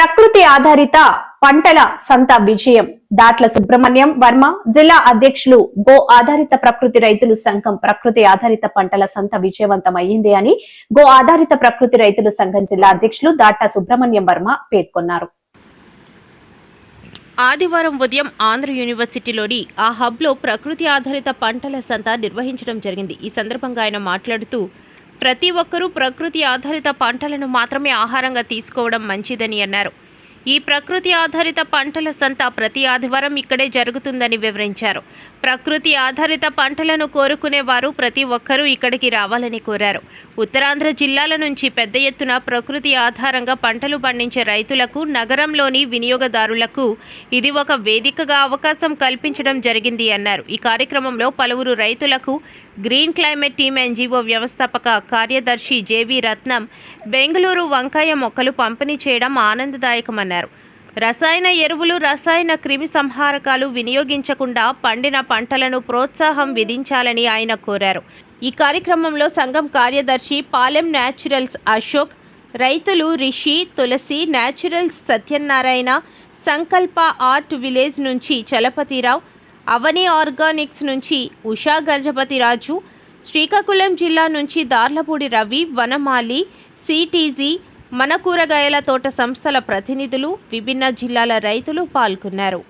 ప్రకృతి ఆధారిత పంటల సంత విజయం. దాట్ల సుబ్రహ్మణ్యం వర్మ జిల్లా అధ్యక్షులు గో ఆధారిత ప్రకృతి రైతులు సంఘం ప్రకృతి ఆధారిత పంటల సంత విజయవంతం అని గో ఆధారిత ప్రకృతి రైతులు సంఘం జిల్లా అధ్యక్షులు దాట్ల సుబ్రహ్మణ్యం వర్మ పేర్కొన్నారు. ఆదివారం ఉదయం ఆంధ్ర యూనివర్సిటీలోని ఆ హబ్లో ప్రకృతి ఆధారిత పంటల సంత నిర్వహించడం జరిగింది. ఈ సందర్భంగా ఆయన మాట్లాడుతూ ప్రతి ఒక్కరూ ప్రకృతి ఆధారిత పంటలను మాత్రమే ఆహారంగా తీసుకోవడం మంచిదని అన్నారు. ఈ ప్రకృతి ఆధారిత పంటల సంత ప్రతి ఆదివారం ఇక్కడే జరుగుతుందని వివరించారు. ప్రకృతి ఆధారిత పంటలను కోరుకునే వారు ప్రతి ఒక్కరూ ఇక్కడికి రావాలని కోరారు. ఉత్తరాంధ్ర జిల్లాల నుంచి పెద్ద ఎత్తున ప్రకృతి ఆధారంగా పంటలు పండించే రైతులకు నగరంలోని వినియోగదారులకు ఇది ఒక వేదికగా అవకాశం కల్పించడం జరిగింది అన్నారు. ఈ కార్యక్రమంలో పలువురు రైతులకు గ్రీన్ క్లైమేట్ టీమ్ ఎన్జీఓ వ్యవస్థాపక కార్యదర్శి జేవి రత్నం బెంగళూరు వంకాయ మొక్కలు పంపిణీ చేయడం ఆనందదాయకమన్నారు. రసాయన ఎరువులు రసాయన క్రిమి సంహారకాలు వినియోగించకుండా పండిన పంటలను ప్రోత్సాహం విధించాలని ఆయన కోరారు. ఈ కార్యక్రమంలో సంఘం కార్యదర్శి పాలెం న్యాచురల్స్ అశోక్ రైతులు రిషి తులసి న్యాచురల్స్ సత్యనారాయణ సంకల్ప ఆర్ట్ విలేజ్ నుంచి చలపతిరావు అవని ఆర్గానిక్స్ నుంచి ఉషా గజపతిరాజు శ్రీకాకుళం జిల్లా నుంచి దార్లపూడి రవి వనమాలి సిటీజీ మన కూరగాయల తోట సంస్థల ప్రతినిధులు విభిన్న జిల్లాల రైతులు పాల్గొన్నారు.